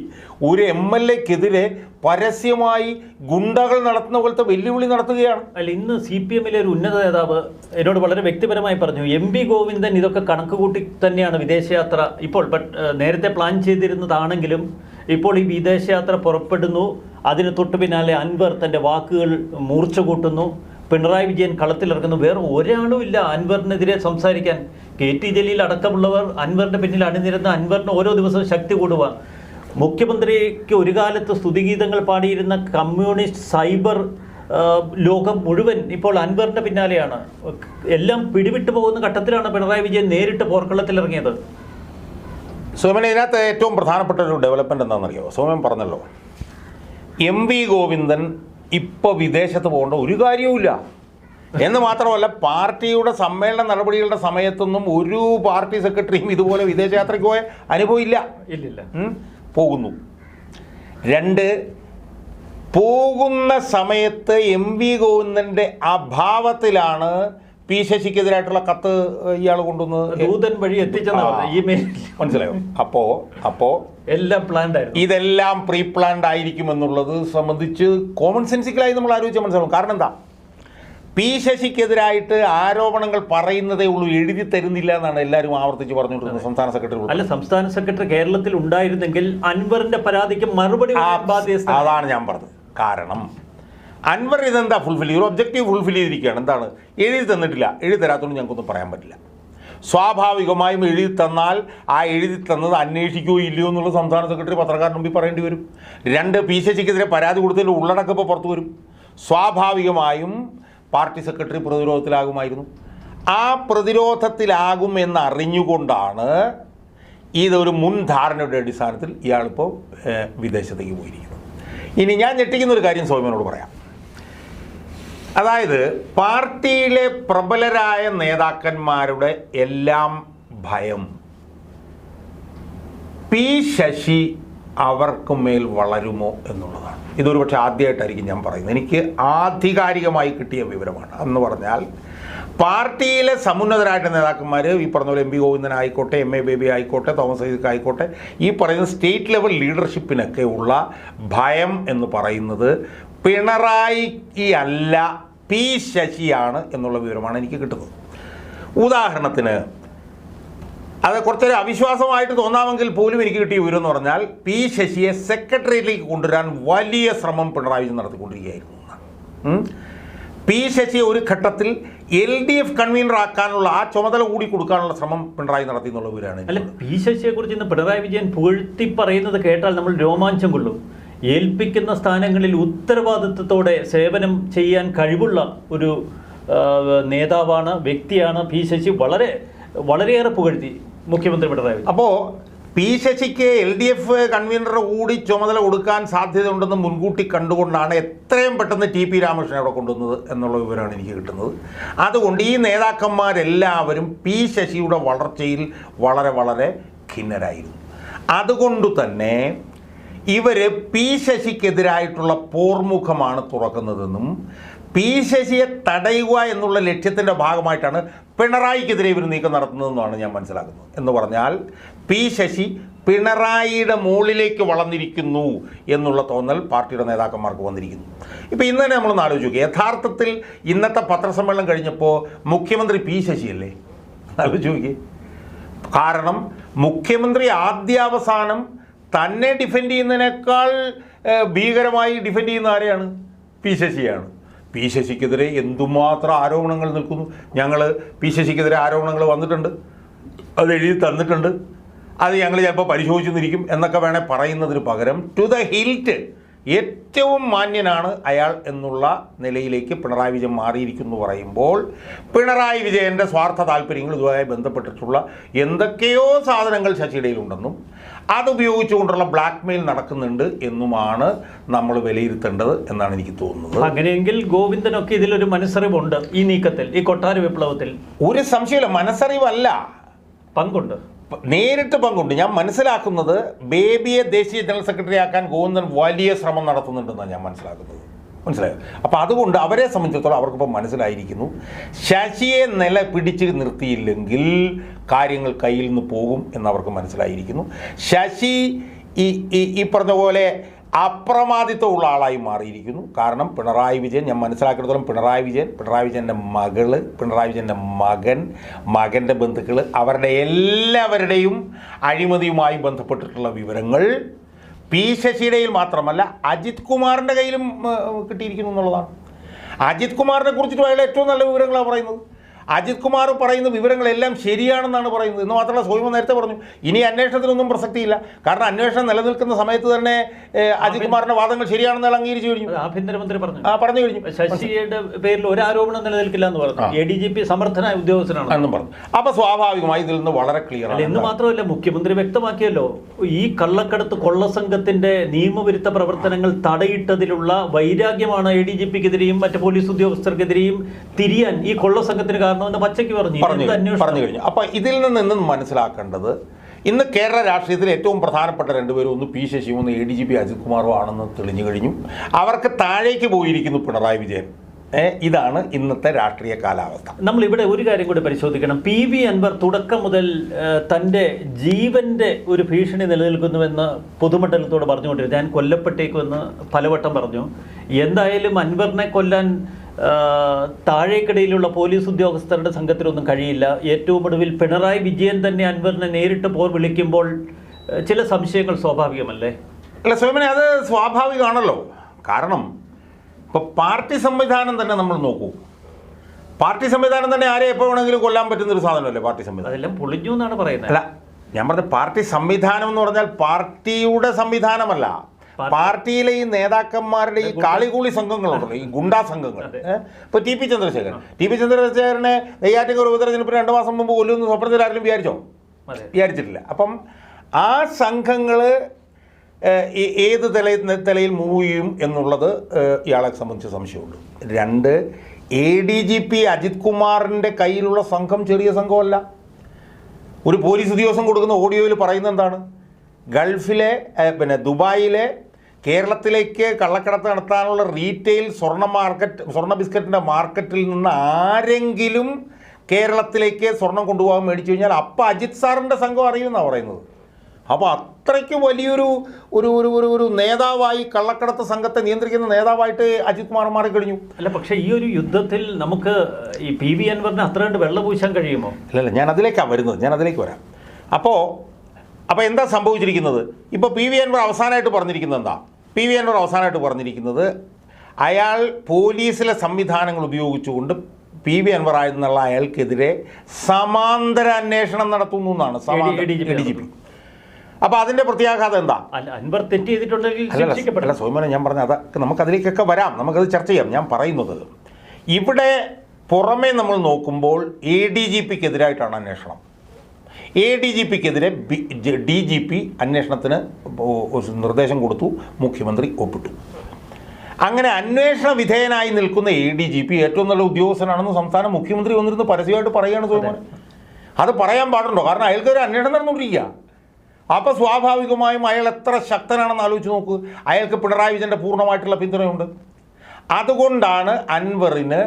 ഒരു എം എൽ എക്കെതിരെ പരസ്യമായി ഗുണ്ടകൾ നടത്തുന്ന പോലത്തെ വെല്ലുവിളി നടത്തുകയാണ്. അല്ല ഇന്ന് സി പി എമ്മിലെ ഒരു ഉന്നത നേതാവ് എന്നോട് വളരെ വ്യക്തിപരമായി പറഞ്ഞു എം പി ഗോവിന്ദൻ ഇതൊക്കെ കണക്ക് കൂട്ടി തന്നെയാണ് വിദേശയാത്ര ഇപ്പോൾ ബട്ട് നേരത്തെ പ്ലാൻ ചെയ്തിരുന്നതാണെങ്കിലും ഇപ്പോൾ ഈ വിദേശയാത്ര പുറപ്പെടുന്നു. അതിന് തൊട്ടു പിന്നാലെ അൻവർ തന്റെ വാക്കുകൾ മൂർച്ച കൂട്ടുന്നു. പിണറായി വിജയൻ കളത്തിലിറങ്ങുന്നു. വേറെ ഒരാളും ഇല്ല അൻവറിനെതിരെ സംസാരിക്കാൻ. കെ ടി ജലീൽ അടക്കമുള്ളവർ അൻവറിന്റെ പിന്നിൽ അണിനിരുന്ന അൻവറിന് ഓരോ ദിവസവും ശക്തി കൂടുക മുഖ്യമന്ത്രിക്ക് ഒരു കാലത്ത് സ്തുതിഗീതങ്ങൾ പാടിയിരുന്ന കമ്മ്യൂണിസ്റ്റ് സൈബർ ലോകം മുഴുവൻ ഇപ്പോൾ അൻവറിന്റെ പിന്നാലെയാണ്. എല്ലാം പിടിവിട്ടു പോകുന്ന ഘട്ടത്തിലാണ് പിണറായി വിജയൻ നേരിട്ട് പോർക്കളത്തിലിറങ്ങിയത്. സോമൻ ഇതിനകത്ത് ഏറ്റവും പ്രധാനപ്പെട്ട ഒരു ഡെവലപ്മെന്റ് എന്താണെന്നറിയോ? സോമൻ പറഞ്ഞല്ലോ എം വി ഗോവിന്ദൻ ഇപ്പോൾ വിദേശത്ത് പോകേണ്ട ഒരു കാര്യവുമില്ല. എന്ന് മാത്രമല്ല പാർട്ടിയുടെ സമ്മേളന നടപടികളുടെ സമയത്തൊന്നും ഒരു പാർട്ടി സെക്രട്ടറിയും ഇതുപോലെ വിദേശയാത്രയ്ക്ക് പോയ അനുഭവം ഇല്ല. ഇല്ലില്ല. പോകുന്നു. രണ്ട് പോകുന്ന സമയത്ത് എം വി ഗോവിന്ദന്റെ അഭാവത്തിലാണ് പി ശശിക്കെതിരായിട്ടുള്ള കത്ത് ഇയാൾ കൊണ്ടുവന്നത് ദൂതൻ വഴി എത്തിച്ചെന്ന് മനസ്സിലായോ? അപ്പോ അപ്പോ എല്ലാം പ്ലാൻഡ് ആയിരുന്നു. ഇതെല്ലാം പ്രീ പ്ലാൻഡ് ആയിരിക്കും എന്നുള്ളത് സംബന്ധിച്ച് കോമൺ സെൻസിക്കലായി നമ്മൾ ആലോചിച്ചാൽ മനസ്സിലാവും. കാരണം എന്താ? പി ശശിക്കെതിരായിട്ട് ആരോപണങ്ങൾ പറയുന്നതേ ഉള്ളൂ എഴുതി തരുന്നില്ല എന്നാണ് എല്ലാവരും ആവർത്തിച്ച് പറഞ്ഞുകൊണ്ടിരുന്നത് സംസ്ഥാന സെക്രട്ടറി അല്ല സംസ്ഥാന സെക്രട്ടറി കേരളത്തിൽ ഉണ്ടായിരുന്നെങ്കിൽ അൻവറിന്റെ പരാതിക്ക് മറുപടി അതാണ് ഞാൻ പറഞ്ഞത്. കാരണം അൻവർ ഇതെന്താ ഫുൾഫിൽ ഒരു ഒബ്ജക്റ്റീവ് ഫുൾഫിൽ ചെയ്തിരിക്കുകയാണ്. എന്താണ്? എഴുതി തന്നിട്ടില്ല. എഴുതി തരാത്തതുകൊണ്ട് ഞങ്ങൾക്കൊന്നും പറയാൻ പറ്റില്ല. സ്വാഭാവികമായും എഴുതി തന്നാൽ ആ എഴുതി തന്നത് അന്വേഷിക്കുകയോ ഇല്ലയോ എന്നുള്ള സംസ്ഥാന സെക്രട്ടറി പത്രക്കാരന് മുമ്പിൽ പറയേണ്ടി വരും. രണ്ട് പി ശശിക്കെതിരെ പരാതി കൊടുത്തതിന്റെ ഉള്ളടക്കം ഇപ്പോൾ പുറത്തു വരും. സ്വാഭാവികമായും പാർട്ടി സെക്രട്ടറി പ്രതിരോധത്തിലാകുമായിരുന്നു. ആ പ്രതിരോധത്തിലാകും എന്നറിഞ്ഞുകൊണ്ടാണ് ഇതൊരു മുൻധാരണയുടെ അടിസ്ഥാനത്തിൽ ഇയാളിപ്പോൾ വിദേശത്തേക്ക് പോയിരിക്കുന്നത്. ഇനി ഞാൻ ഞെട്ടിക്കുന്ന ഒരു കാര്യം സൗമ്യനോട് പറയാം. അതായത് പാർട്ടിയിലെ പ്രബലരായ നേതാക്കന്മാരുടെ എല്ലാം ഭയം. പി ശശി അവർക്ക് മേൽ വളരുമോ എന്നുള്ളതാണ്. ഇതൊരു പക്ഷേ ആദ്യമായിട്ടായിരിക്കും ഞാൻ പറയുന്നത്. എനിക്ക് ആധികാരികമായി കിട്ടിയ വിവരമാണ്. എന്ന് പറഞ്ഞാൽ പാർട്ടിയിലെ സമുന്നതരായിട്ട് നേതാക്കന്മാർ ഈ പറഞ്ഞ പോലെ എം പി ഗോവിന്ദൻ ആയിക്കോട്ടെ എം എ ബേബി ആയിക്കോട്ടെ തോമസ് ഐസക് ആയിക്കോട്ടെ ഈ പറയുന്ന സ്റ്റേറ്റ് ലെവൽ ലീഡർഷിപ്പിനൊക്കെ ഉള്ള ഭയം എന്ന് പറയുന്നത് പിണറായി അല്ല പി ശശിയാണ് എന്നുള്ള വിവരമാണ് എനിക്ക് കിട്ടുന്നത്. ഉദാഹരണത്തിന് അത് കുറച്ചൊരു അവിശ്വാസമായിട്ട് തോന്നാമെങ്കിൽ പോലും എനിക്ക് കിട്ടിയ വിവരം എന്ന് പറഞ്ഞാൽ പി ശശിയെ സെക്രട്ടേറിയറ്റിലേക്ക് കൊണ്ടുവരാൻ വലിയ ശ്രമം പിണറായി വിജയൻ നടത്തിക്കൊണ്ടിരിക്കുകയായിരുന്നു. പി ശശിയെ ഒരു ഘട്ടത്തിൽ എൽ ഡി എഫ് കൺവീനർ ആക്കാനുള്ള ആ ചുമതല കൂടി കൊടുക്കാനുള്ള ശ്രമം പിണറായി നടത്തി എന്നുള്ള വിവരമാണ് അല്ല പി ശശിയെ കുറിച്ച് ഇന്ന് പിണറായി വിജയൻ പുകഴ്ത്തി പറയുന്നത് കേട്ടാൽ നമ്മൾ രോമാഞ്ചം കൊള്ളും. ഏൽപ്പിക്കുന്ന സ്ഥാനങ്ങളിൽ ഉത്തരവാദിത്വത്തോടെ സേവനം ചെയ്യാൻ കഴിവുള്ള ഒരു നേതാവാണ് വ്യക്തിയാണ് പി ശശി. വളരെ വളരെയേറെ പുകഴ്ത്തി. മുഖ്യമന്ത്രി പിണറായി അപ്പോൾ പി ശശിക്ക് എൽ ഡി എഫ് കൺവീനറുടെ കൂടി ചുമതല കൊടുക്കാൻ സാധ്യതയുണ്ടെന്ന് മുൻകൂട്ടി കണ്ടുകൊണ്ടാണ് എത്രയും പെട്ടെന്ന് ടി പി രാമകൃഷ്ണൻ അവിടെ കൊണ്ടുവന്നത് എന്നുള്ള വിവരമാണ് എനിക്ക് കിട്ടുന്നത്. അതുകൊണ്ട് ഈ നേതാക്കന്മാരെല്ലാവരും പി ശശിയുടെ വളർച്ചയിൽ വളരെ വളരെ ഖിന്നരായിരുന്നു. അതുകൊണ്ട് തന്നെ ഇവർ പി ശശിക്കെതിരായിട്ടുള്ള പോർമുഖമാണ് തുറക്കുന്നതെന്നും പി ശശിയെ തടയുക എന്നുള്ള ലക്ഷ്യത്തിന്റെ ഭാഗമായിട്ടാണ് പിണറായിക്കെതിരെ ഇവർ നീക്കം നടത്തുന്നതെന്നാണ് ഞാൻ മനസ്സിലാക്കുന്നത്. എന്ന് പറഞ്ഞാൽ പി ശശി പിണറായിയുടെ മുകളിലേക്ക് വളർന്നിരിക്കുന്നു എന്നുള്ള തോന്നൽ പാർട്ടിയുടെ നേതാക്കന്മാർക്ക് വന്നിരിക്കുന്നു. ഇപ്പോൾ ഇന്ന് തന്നെ നമ്മളൊന്ന് ആലോചിക്കുക യഥാർത്ഥത്തിൽ ഇന്നത്തെ പത്രസമ്മേളനം കഴിഞ്ഞപ്പോൾ മുഖ്യമന്ത്രി പി ശശിയല്ലേ? ആലോചിച്ച് നോക്കി. കാരണം മുഖ്യമന്ത്രി ആദ്യാവസാനം തന്നെ ഡിഫെൻഡ് ചെയ്യുന്നതിനേക്കാൾ ഭീകരമായി ഡിഫെൻഡ് ചെയ്യുന്ന ആരെയാണ്? പി ശശിയാണ്. പി ശശിക്കെതിരെ എന്തുമാത്രം ആരോപണങ്ങൾ നിൽക്കുന്നു? ഞങ്ങൾ പി ശശിക്കെതിരെ ആരോപണങ്ങൾ വന്നിട്ടുണ്ട്. അത് എഴുതി തന്നിട്ടുണ്ട്. അത് ഞങ്ങൾ ചിലപ്പോൾ പരിശോധിച്ചിരിക്കും എന്നൊക്കെ വേണേൽ പറയുന്നതിന് പകരം ടു ദ ഹിൽറ്റ് ഏറ്റവും മാന്യനാണ് അയാൾ എന്നുള്ള നിലയിലേക്ക് പിണറായി വിജയൻ മാറിയിരിക്കുന്നു എന്ന് പറയുമ്പോൾ പിണറായി വിജയന്റെ സ്വാർത്ഥ താല്പര്യങ്ങൾ ഇതുമായി ബന്ധപ്പെട്ടിട്ടുള്ള എന്തൊക്കെയോ സാധനങ്ങൾ ശശിയുടെയിലുണ്ടെന്നും അതുപയോഗിച്ചുകൊണ്ടുള്ള ബ്ലാക്ക് മെയിൽ നടക്കുന്നുണ്ട് എന്നുമാണ് നമ്മൾ വിലയിരുത്തേണ്ടത് എന്നാണ് എനിക്ക് തോന്നുന്നത്. അങ്ങനെയെങ്കിൽ ഗോവിന്ദനൊക്കെ ഇതിലൊരു മനസ്സറിവുണ്ട് ഈ നീക്കത്തിൽ ഈ കൊട്ടാര വിപ്ലവത്തിൽ. ഒരു സംശയമില്ല മനസ്സറിവല്ല. പങ്കുണ്ട്. നേരിട്ട് പങ്കുണ്ട്. ഞാൻ മനസ്സിലാക്കുന്നത് ബേബിയെ ദേശീയ ജനറൽ സെക്രട്ടറി ആക്കാൻ ഗോവിന്ദൻ വലിയ ശ്രമം നടത്തുന്നുണ്ടെന്നാണ് ഞാൻ മനസ്സിലാക്കുന്നത്. മനസ്സിലായോ? അപ്പോൾ അതുകൊണ്ട് അവരെ സംബന്ധിച്ചിടത്തോളം അവർക്കിപ്പോൾ മനസ്സിലായിരിക്കുന്നു. ശശിയെ നില പിടിച്ച് നിർത്തിയില്ലെങ്കിൽ കാര്യങ്ങൾ കയ്യിൽ നിന്ന് പോകും എന്നവർക്ക് മനസ്സിലായിരിക്കുന്നു. ശശി ഈ ഈ പറഞ്ഞ പോലെ അപ്രമാദിത്വമുള്ള ആളായി മാറിയിരിക്കുന്നു. കാരണം പിണറായി വിജയൻ ഞാൻ മനസ്സിലാക്കിയിടത്തോളം പിണറായി വിജയൻ പിണറായി വിജയന്റെ മകൾ പിണറായി വിജയന്റെ മകൻ മകന്റെ ബന്ധുക്കൾ അവരുടെ എല്ലാവരുടെയും അഴിമതിയുമായി ബന്ധപ്പെട്ടിട്ടുള്ള വിവരങ്ങൾ പി ശശിയുടെയിൽ മാത്രമല്ല അജിത് കുമാറിന്റെ കയ്യിലും കിട്ടിയിരിക്കുന്നു എന്നുള്ളതാണ്. അജിത് കുമാറിനെ കുറിച്ചിട്ട് അയാൾ ഏറ്റവും നല്ല വിവരങ്ങളാണ് പറയുന്നത്. അജിത് കുമാർ പറയുന്ന വിവരങ്ങളെല്ലാം ശരിയാണെന്നാണ് പറയുന്നത്. എന്ന് മാത്രമല്ല സോയിമ നേരത്തെ പറഞ്ഞു ഇനി അന്വേഷണത്തിനൊന്നും പ്രസക്തിയില്ല. കാരണം അന്വേഷണം നിലനിൽക്കുന്ന സമയത്ത് തന്നെ അജിത് കുമാറിന്റെ വാദങ്ങൾ ശരിയാണെന്ന് അയാൾ അംഗീകരിച്ചു കഴിഞ്ഞു. ആഭ്യന്തരമന്ത്രി പറഞ്ഞു. ആ പറഞ്ഞു കഴിഞ്ഞു. ശശിയുടെ പേരിൽ ഒരു ആരോപണം നിലനിൽക്കില്ല എന്ന് പറഞ്ഞു. എ ഡി ജി പി സമർത്ഥനായ ഉദ്യോഗസ്ഥനാണ്. എന്നും പറഞ്ഞു. അപ്പൊ സ്വാഭാവികമായി ഇതിൽ നിന്ന് വളരെ ക്ലിയർ ആണ് എന്ന് മാത്രമല്ല മുഖ്യമന്ത്രി വ്യക്തമാക്കിയല്ലോ ഈ കള്ളക്കടത്ത് കൊള്ളസംഘത്തിന്റെ നിയമവിരുദ്ധ പ്രവർത്തനങ്ങൾ തടയിട്ടതിലുള്ള വൈരാഗ്യമാണ് എ ഡി ജി പിക്കെതിരെയും മറ്റ് പോലീസ് ഉദ്യോഗസ്ഥർക്കെതിരെയും തിരിയാൻ ഈ കൊള്ളസംഘത്തിന് പച്ചയ്ക്ക് പറഞ്ഞു പറഞ്ഞു കഴിഞ്ഞു. അപ്പൊ ഇതിൽ നിന്ന് ഇന്ന് മനസ്സിലാക്കേണ്ടത് ഇന്ന് കേരള രാഷ്ട്രീയത്തിൽ ഏറ്റവും പ്രധാനപ്പെട്ട രണ്ടുപേരും ഒന്ന് പി ശശിയും ഒന്ന് A D G P Ajith കുമാറും ആണെന്ന് തെളിഞ്ഞു കഴിഞ്ഞു. അവർക്ക് താഴേക്ക് പോയിരിക്കുന്നു പിണറായി വിജയൻ. ഇതാണ് ഇന്നത്തെ രാഷ്ട്രീയ കാലാവസ്ഥ. നമ്മൾ ഇവിടെ ഒരു കാര്യം കൂടി പരിശോധിക്കണം. പി വി അൻവർ തുടക്കം മുതൽ തന്റെ തന്റെ ജീവന്റെ ഒരു ഭീഷണി നിലനിൽക്കുന്നുവെന്ന് പൊതുമണ്ഡലത്തോട് പറഞ്ഞുകൊണ്ടിരുന്നു. ഞാൻ കൊല്ലപ്പെട്ടേക്കുമെന്ന് പലവട്ടം പറഞ്ഞു. എന്തായാലും അൻവറിനെ കൊല്ലാൻ താഴേക്കിടയിലുള്ള പോലീസ് ഉദ്യോഗസ്ഥരുടെ സംഘത്തിലൊന്നും കഴിയില്ല. ഏറ്റവും ഒടുവിൽ പിണറായി വിജയൻ തന്നെ അൻവറിനെ നേരിട്ട് പോർ വിളിക്കുമ്പോൾ ചില സംശയങ്ങൾ സ്വാഭാവികമല്ലേ? അല്ല സ്വയമനെ അത് സ്വാഭാവികമാണല്ലോ. കാരണം ഇപ്പോൾ പാർട്ടി സംവിധാനം തന്നെ നമ്മൾ നോക്കൂ. പാർട്ടി സംവിധാനം തന്നെ ആരെ എപ്പോൾ വേണമെങ്കിലും കൊല്ലാൻ പറ്റുന്ന ഒരു സാധനമല്ലേ പാർട്ടി സംവിധാനം? അതെല്ലാം പൊളിഞ്ഞു എന്നാണ് പറയുന്നത്. അല്ല ഞാൻ പറഞ്ഞ പാർട്ടി സംവിധാനം എന്ന് പറഞ്ഞാൽ പാർട്ടിയുടെ സംവിധാനമല്ല. പാർട്ടിയിലെ ഈ നേതാക്കന്മാരുടെ ഈ കാളികൂളി സംഘങ്ങളുണ്ടല്ലോ ഈ ഗുണ്ടാ സംഘങ്ങൾ? ഇപ്പൊ T P Chandrasekharan. T P ചന്ദ്രശേഖരനെ Neyyattinkara ഉപതെരഞ്ഞെടുപ്പിന് രണ്ട് മാസം മുമ്പ് കൊല്ലുമെന്ന് സ്വപ്നത്തിൽ ആരെങ്കിലും വിചാരിച്ചോ? വിചാരിച്ചിട്ടില്ല. അപ്പം ആ സംഘങ്ങൾ ഏത് തലയിൽ തലയിൽ മൂവ് ചെയ്യും എന്നുള്ളത് ഇയാളെ സംബന്ധിച്ച് സംശയമുണ്ട്. രണ്ട് A D G P Ajith കുമാറിന്റെ കയ്യിലുള്ള സംഘം ചെറിയ സംഘമല്ല. ഒരു പോലീസ് ഉദ്യോഗസ്ഥൻ കൊടുക്കുന്ന ഓഡിയോയിൽ പറയുന്നത് എന്താണ്? ഗൾഫിലെ പിന്നെ ദുബായിലെ കേരളത്തിലേക്ക് കള്ളക്കടത്ത് നടത്താനുള്ള റീറ്റെയിൽ സ്വർണ മാർക്കറ്റ് സ്വർണ ബിസ്ക്കറ്റിന്റെ മാർക്കറ്റിൽ നിന്ന് ആരെങ്കിലും കേരളത്തിലേക്ക് സ്വർണം കൊണ്ടുപോകാൻ മേടിച്ചു കഴിഞ്ഞാൽ അപ്പം അജിത് സാറിന്റെ സംഘം അറിയുമെന്നാണ് പറയുന്നത്. അപ്പോൾ അത്രയ്ക്ക് വലിയൊരു ഒരു ഒരു ഒരു ഒരു നേതാവായി കള്ളക്കടത്ത് സംഘത്തെ നിയന്ത്രിക്കുന്ന നേതാവായിട്ട് അജിത് കുമാർ മാറിക്കഴിഞ്ഞു അല്ല പക്ഷേ ഈ ഒരു യുദ്ധത്തിൽ നമുക്ക് ഈ പി വി അൻവറിനെ അത്ര കണ്ട് വെള്ളം പൂശാൻ കഴിയുമോ? അല്ലല്ല ഞാൻ അതിലേക്കാണ് വരുന്നത് ഞാൻ അതിലേക്ക് വരാം. അപ്പോൾ അപ്പോൾ എന്താ സംഭവിച്ചിരിക്കുന്നത്? ഇപ്പോൾ പി വി അൻവർ അവസാനമായിട്ട് പറഞ്ഞിരിക്കുന്നത് എന്താ? പി വി അൻവർ അവസാനമായിട്ട് പറഞ്ഞിരിക്കുന്നത് അയാൾ പോലീസിലെ സംവിധാനങ്ങൾ ഉപയോഗിച്ചുകൊണ്ട് പി വി അൻവർ ആയിരുന്നുള്ള അയാൾക്കെതിരെ സമാന്തര അന്വേഷണം നടത്തുന്നു എന്നാണ്. സമാന്തര ഡി ജി പി അപ്പോൾ അതിന്റെ പ്രത്യാഘാതം എന്താ? അൻവർ തെറ്റ് ചെയ്തിട്ടുണ്ടെങ്കിൽ സോമന ഞാൻ പറഞ്ഞ അതൊക്കെ നമുക്കതിലേക്കൊക്കെ വരാം. നമുക്കത് ചർച്ച ചെയ്യാം. ഞാൻ പറയുന്നത് ഇവിടെ പുറമേ നമ്മൾ നോക്കുമ്പോൾ എ ഡി ജി പിക്കെതിരായിട്ടാണ് അന്വേഷണം. എ ഡി ജി പിക്കെതിരെ ഡി ജി പി അന്വേഷണത്തിന് നിർദ്ദേശം കൊടുത്തു. മുഖ്യമന്ത്രി ഒപ്പിട്ടു. അങ്ങനെ അന്വേഷണ വിധേയനായി നിൽക്കുന്ന എ ഡി ജി പി ഏറ്റവും നല്ല ഉദ്യോഗസ്ഥനാണെന്ന് സംസ്ഥാന മുഖ്യമന്ത്രി വന്നിരുന്ന് പരസ്യമായിട്ട് പറയുകയാണ് സുഖമാണ് അത്. പറയാൻ പാടുണ്ടോ? കാരണം അയാൾക്ക് ഒരു അന്വേഷണം നടന്നുകൊണ്ടിരിക്കുക. അപ്പോൾ സ്വാഭാവികമായും അയാൾ എത്ര ശക്തനാണെന്ന് ആലോചിച്ച് നോക്ക്. അയാൾക്ക് പിണറായി വിജയന്റെ പൂർണമായിട്ടുള്ള പിന്തുണയുണ്ട്. അതുകൊണ്ടാണ് അൻവറിന്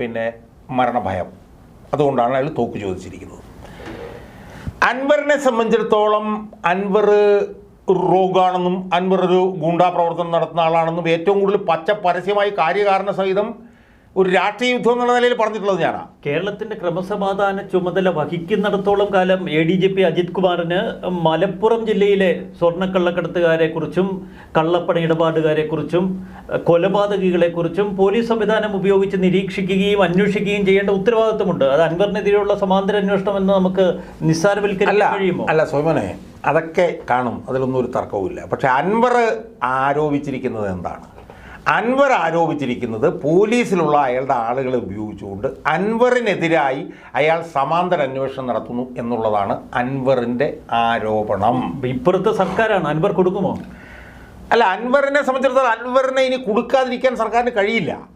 പിന്നെ മരണഭയം. അതുകൊണ്ടാണ് അയാൾ തോക്ക് ചോദിച്ചിരിക്കുന്നത്. അൻവറിനെ സംബന്ധിച്ചിടത്തോളം അൻവർ റോഗാണെന്നും അൻവർ ഒരു ഗൂണ്ടാ പ്രവർത്തനം നടത്തുന്ന ആളാണെന്നും ഏറ്റവും കൂടുതൽ പച്ച പരസ്യമായി കാര്യകാരണ സഹിതം ഒരു രാഷ്ട്രീയ യുദ്ധം എന്നുള്ള നിലയിൽ പറഞ്ഞിട്ടുള്ളത് ഞാനാണ് കേരളത്തിന്റെ ക്രമസമാധാന ചുമതല വഹിക്കുന്നിടത്തോളം കാലം A D G P Ajith കുമാറിന് മലപ്പുറം ജില്ലയിലെ സ്വർണക്കള്ളക്കടത്തുകാരെ കുറിച്ചും കള്ളപ്പണ ഇടപാടുകാരെ കുറിച്ചും കൊലപാതകികളെ കുറിച്ചും പോലീസ് സംവിധാനം ഉപയോഗിച്ച് നിരീക്ഷിക്കുകയും അന്വേഷിക്കുകയും ചെയ്യേണ്ട ഉത്തരവാദിത്വമുണ്ട്. അത് അൻവറിനെതിരെയുള്ള സമാന്തര അന്വേഷണം എന്ന് നമുക്ക് നിസ്സാരവൽക്കരിക്കാൻ കഴിയുമോ? അല്ല സോമനെ അതൊക്കെ കാണും. അതിലൊന്നും ഒരു തർക്കവുമില്ല. പക്ഷെ അൻവർ ആരോപിച്ചിരിക്കുന്നത് എന്താണ്? അൻവർ ആരോപിച്ചിരിക്കുന്നത് പോലീസിലുള്ള അയാളുടെ ആളുകളെ ഉപയോഗിച്ചുകൊണ്ട് അൻവറിനെതിരായി അയാൾ സമാന്തര അന്വേഷണം നടത്തുന്നു എന്നുള്ളതാണ് അൻവറിന്റെ ആരോപണം. ഇപ്പുറത്തെ സർക്കാരാണ്. അൻവർ കൊടുക്കുമോ? അല്ല അൻവറിനെ സംബന്ധിച്ചിടത്തോളം അൻവറിനെ ഇനി കൊടുക്കാതിരിക്കാൻ സർക്കാരിന് കഴിയില്ല.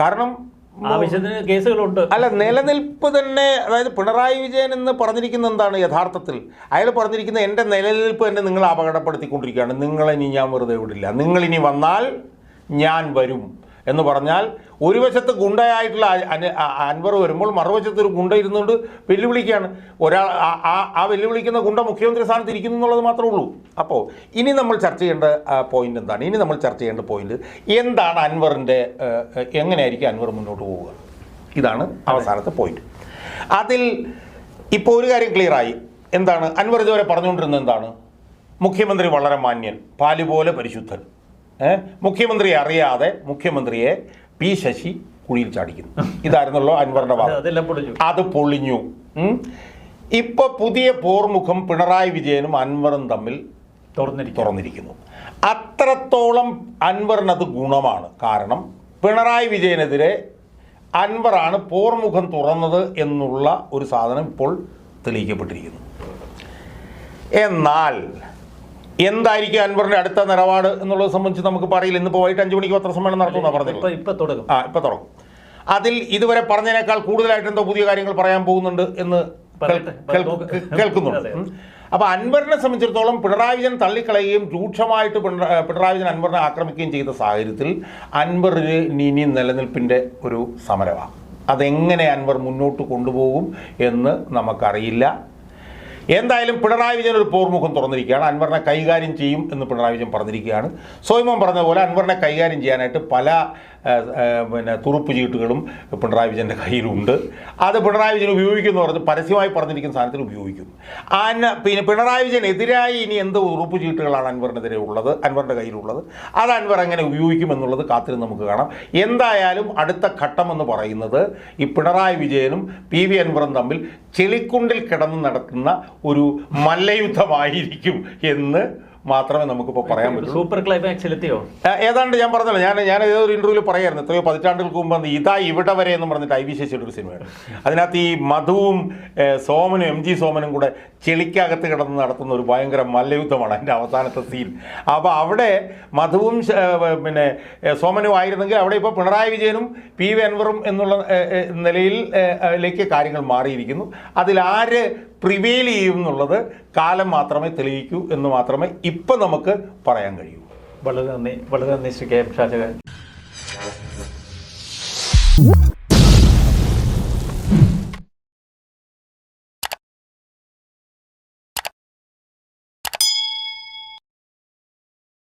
കാരണം ആവശ്യത്തിന് കേസുകളുണ്ട്. അല്ല നിലനിൽപ്പ് തന്നെ അതായത് പിണറായി വിജയൻ എന്ന് പറഞ്ഞിരിക്കുന്ന എന്താണ് യഥാർത്ഥത്തിൽ? അയാൾ പറഞ്ഞിരിക്കുന്ന എന്റെ നിലനിൽപ്പ് തന്നെ നിങ്ങൾ അപകടപ്പെടുത്തിക്കൊണ്ടിരിക്കുകയാണ്. നിങ്ങളെ ഇനി ഞാൻ വെറുതെ വിടില്ല. നിങ്ങളിനി വന്നാൽ ഞാൻ വരും എന്ന് പറഞ്ഞാൽ ഒരു വശത്ത് ഗുണ്ടയായിട്ടുള്ള അൻവർ വരുമ്പോൾ മറുവശത്ത് ഒരു ഗുണ്ട ഇരുന്നുകൊണ്ട് വെല്ലുവിളിക്കുകയാണ്. ഒരാൾ ആ- ആ- വെല്ലുവിളിക്കുന്ന ഗുണ്ട മുഖ്യമന്ത്രി സ്ഥാനത്ത് ഇരിക്കുന്നു എന്നുള്ളത് മാത്രമേ ഉള്ളൂ. അപ്പോൾ ഇനി നമ്മൾ ചർച്ച ചെയ്യേണ്ട പോയിന്റ് എന്താണ്? ഇനി നമ്മൾ ചർച്ച ചെയ്യേണ്ട പോയിന്റ് എന്താണ് അൻവറിന്റെ എങ്ങനെയായിരിക്കും അൻവർ മുന്നോട്ട് പോവുക? ഇതാണ് അവസാനത്തെ പോയിന്റ് അതിൽ ഇപ്പോൾ ഒരു കാര്യം ക്ലിയറായി എന്താണ്? അൻവർ ഇതുവരെ പറഞ്ഞുകൊണ്ടിരുന്നത് എന്താണ്? മുഖ്യമന്ത്രി വളരെ മാന്യൻ പാലുപോലെ പരിശുദ്ധൻ. ഏ? മുഖ്യമന്ത്രി അറിയാതെ മുഖ്യമന്ത്രിയെ പി ശശി കുഴിയിൽ ചാടിക്കുന്നു. ഇതായിരുന്നല്ലോ അൻവറിന്റെ അത് വാദം അത് പൊളിഞ്ഞു. ഇപ്പൊ പുതിയ പോർമുഖം പിണറായി വിജയനും അൻവറും തമ്മിൽ തുറന്നിരിക്കുന്നു. അത്രത്തോളം അൻവറിനത് ഗുണമാണ്. കാരണം പിണറായി വിജയനെതിരെ അൻവറാണ് പോർമുഖം തുറന്നത് എന്നുള്ള ഒരു സാധനം ഇപ്പോൾ തെളിയിക്കപ്പെട്ടിരിക്കുന്നു. എന്നാൽ എന്തായിരിക്കും അൻവറിന്റെ അടുത്ത നിലപാട് എന്നുള്ളത് സംബന്ധിച്ച് നമുക്ക് പറയില്ല ഇന്നിപ്പോൾ വൈകിട്ട് അഞ്ചു മണിക്ക് പത്രസമ്മേളനം നടത്തുമെന്നാണ് പറഞ്ഞു പറഞ്ഞത്. ഇപ്പൊ തുടങ്ങും. ആ ഇപ്പൊ തുടങ്ങും. അതിൽ ഇതുവരെ പറഞ്ഞതിനേക്കാൾ കൂടുതലായിട്ട് എന്തോ പുതിയ കാര്യങ്ങൾ പറയാൻ പോകുന്നുണ്ട് എന്ന്. കേൾക്കുന്നുണ്ട്. അപ്പൊ അൻവറിനെ സംബന്ധിച്ചിടത്തോളം പിണറായി വിജയൻ തള്ളിക്കളയുകയും രൂക്ഷമായിട്ട് പിണറായി വിജയൻ അൻവറിനെ ആക്രമിക്കുകയും ചെയ്ത സാഹചര്യത്തിൽ അൻവറിന് ഇനി നിലനിൽപ്പിന്റെ ഒരു സമരമാണ് അതെങ്ങനെ അൻവർ മുന്നോട്ട് കൊണ്ടുപോകും എന്ന് നമുക്കറിയില്ല. എന്തായാലും പിണറായി വിജയൻ ഒരു പോർമുഖം തുറന്നിരിക്കുകയാണ്. അൻവറിനെ കൈകാര്യം ചെയ്യും എന്ന് പിണറായി വിജയൻ പറഞ്ഞിരിക്കുകയാണ്. സോയ്മോൻ പറഞ്ഞ പോലെ അൻവറിനെ കൈകാര്യം ചെയ്യാനായിട്ട് പല പിന്നെ തുറുപ്പ് ചീട്ടുകളും പിണറായി വിജയന്റെ കയ്യിലുണ്ട്. അത് പിണറായി വിജയൻ ഉപയോഗിക്കുമെന്ന് പറഞ്ഞ് പരസ്യമായി പറഞ്ഞിരിക്കുന്ന സാധനത്തിൽ ഉപയോഗിക്കും അന്ന പിന്നെ പിണറായി വിജയനെതിരായി ഇനി എന്ത് ഉറുപ്പ് ചീട്ടുകളാണ് അൻവറിനെതിരെ ഉള്ളത് അൻവറിന്റെ കയ്യിലുള്ളത്? അത് അൻവർ എങ്ങനെ ഉപയോഗിക്കുമെന്നുള്ളത് കാത്തിരുന്ന് നമുക്ക് കാണാം. എന്തായാലും അടുത്ത ഘട്ടം എന്ന് പറയുന്നത് ഈ പിണറായി വിജയനും പി വി അൻവറും തമ്മിൽ ചെളിക്കുണ്ടിൽ കിടന്ന് നടത്തുന്ന ഒരു മല്ലയുദ്ധമായിരിക്കും എന്ന് മാത്രമേ നമുക്കിപ്പോൾ പറയാൻ പറ്റൂ സൂപ്പർ ക്ലൈമാക്സിൽ എത്തിയോ ഏതാണ്ട് ഞാൻ പറഞ്ഞല്ലോ ഞാൻ ഞാൻ ഏതൊരു ഇന്റർവ്യൂവിൽ പറയായിരുന്നു എത്രയോ പതിറ്റാണ്ടുകൾക്ക് മുമ്പ് വന്ന് ഇതാ ഇവിടെ വരെ എന്ന് പറഞ്ഞിട്ട് ഐ വി ശശിയുടെ ഒരു സിനിമയാണ് അതിനകത്ത് ഈ മധുവും സോമനും എം ജി സോമനും കൂടെ ചെളിക്കകത്ത് കിടന്ന് നടത്തുന്ന ഒരു ഭയങ്കര മല്ലയുദ്ധമാണ് അതിന്റെ അവസാനത്തെ സീൻ. അപ്പോൾ അവിടെ മധുവും പിന്നെ സോമനും ആയിരുന്നെങ്കിൽ അവിടെ ഇപ്പോൾ പിണറായി വിജയനും പി വി അൻവറും എന്നുള്ള ഏ, ഏ, നിലയിൽ ഏ, ലേക്ക് കാര്യങ്ങൾ മാറിയിരിക്കുന്നു. അതിലാര് പ്രിവെയിൽ ചെയ്യും എന്നുള്ളത് കാലം മാത്രമേ തെളിയിക്കൂ എന്ന് മാത്രമേ ഇപ്പം നമുക്ക് പറയാൻ കഴിയൂ. വളരെ നന്ദി. വളരെ നന്ദി ശ്രീ കെ എം ഷാജഹാൻ.